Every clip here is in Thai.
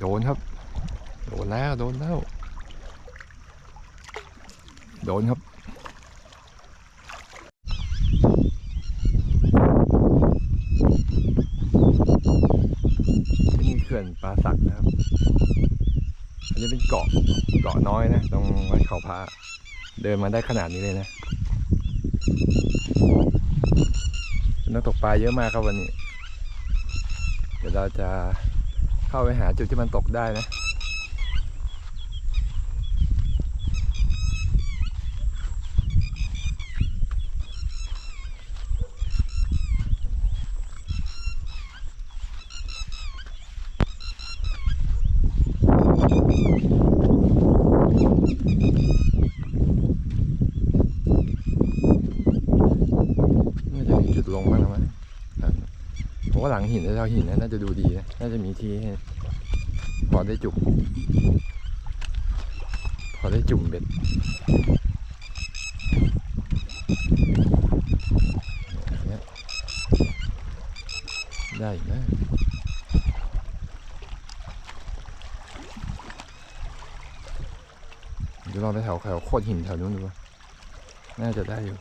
โดนครับ โดนแล้วโดนแล้ว โดนครับนี่เขื่อนปลาสักนะครับ อันนี้เป็นเกาะเกาะน้อยนะ ตรงวัดเขาพระเดินมาได้ขนาดนี้เลยนะนักตกปลาเยอะมากครับวันนี้ เดี๋ยวเราจะ เข้าไปหาจุดที่มันตกได้นะ น่าจะมีจุดลงบ้างนะมั้งครับผม ว่าหลังหินแถวหินนะน่าจะดูดีนะน่าจะมีที่ให้พอได้จุ่มพอได้จุ่มเบ็ดอย่างเงี้ยได้อีกนะเดี๋ยวลองไปแถวแถวโคดหินแถวนู้นดูว่าน่าจะได้อยู่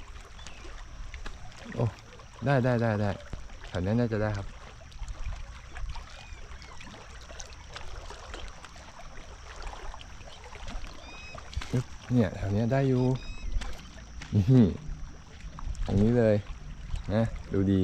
โอ้ ได้ได้ได้ได้แถวนี้น่าจะได้ครับ เนี่ยแถวเนี้ยได้อยู่นี่ตรงนี้เลยนะดูดี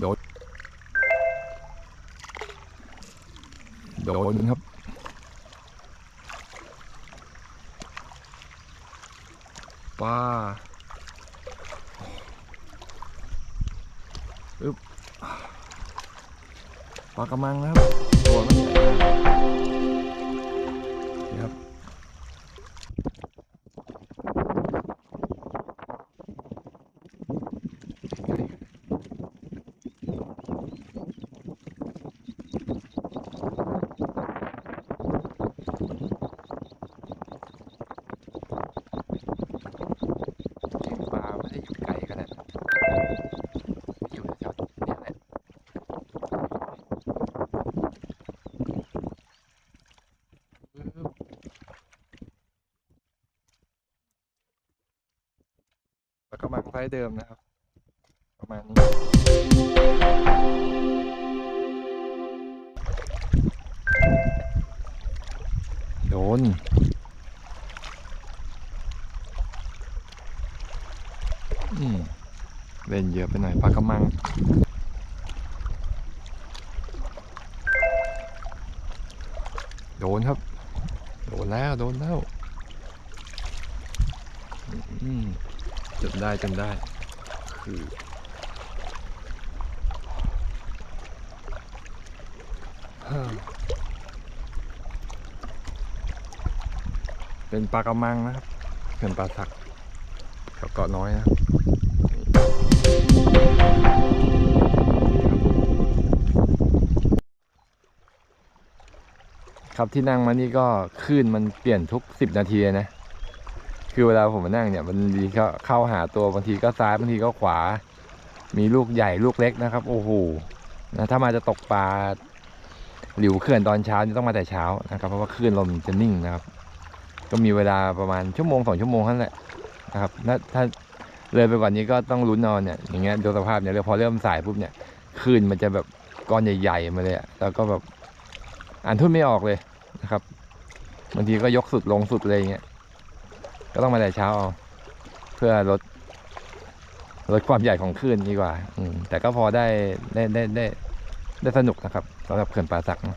โดนโดนครับ ปลาอึบปลากระมังนะครับตัวมันครับ ปลาไม่ได้อยู่ไกลขนาดนั้นอยู่แถวๆเนี่ยแหละปึ๊บ แล้วก็มังไซส์เดิมนะครับ ประมาณนี้โดนอืมเล่นเยอะไปหน่อยปลากระมังโดนครับ โดนแล้ว โดนแล้ว อืม จนได้จนได้ คือเป็นปลากระมังนะครับเป็นปลาสักกับเกาะน้อยนะครับครับที่นั่งมานี่ก็คลื่นมันเปลี่ยนทุกสิบนาทีนะ คือเวลาผมมานั่งเนี่ยมันดีก็เข้าหาตัวบางทีก็ซ้ายบางทีก็ขวา มีลูกใหญ่ลูกเล็กนะครับ โอ้โหนะถ้ามาจะตกปลาหลิวเขื่อนตอนเช้านี่ต้องมาแต่เช้านะครับ เพราะว่าคลื่นลมจะนิ่งนะครับ ก็มีเวลาประมาณชั่วโมงสองชั่วโมงเท่านั้นแหละนะครับถ้าถ้าเลยไปกว่านี้ก็ต้องลุ้นนอนเนี่ยอย่างเงี้ยดูสภาพเนี่ยเลยพอเริ่มสายปุ๊บเนี่ยคลื่นมันจะแบบก้อนใหญ่ๆมาเลยอะแล้วก็แบบอ่านทุ่นไม่ออกเลยนะครับบางทีก็ยกสุดลงสุดเลยอย่างเงี้ย ก็ต้องมาแต่เช้าเอาเพื่อลดลดความใหญ่ของคลื่นดีกว่า อืมแต่ก็พอได้ได้ได้ได้ได้สนุกนะครับสำหรับเขื่อนป่าสักนะ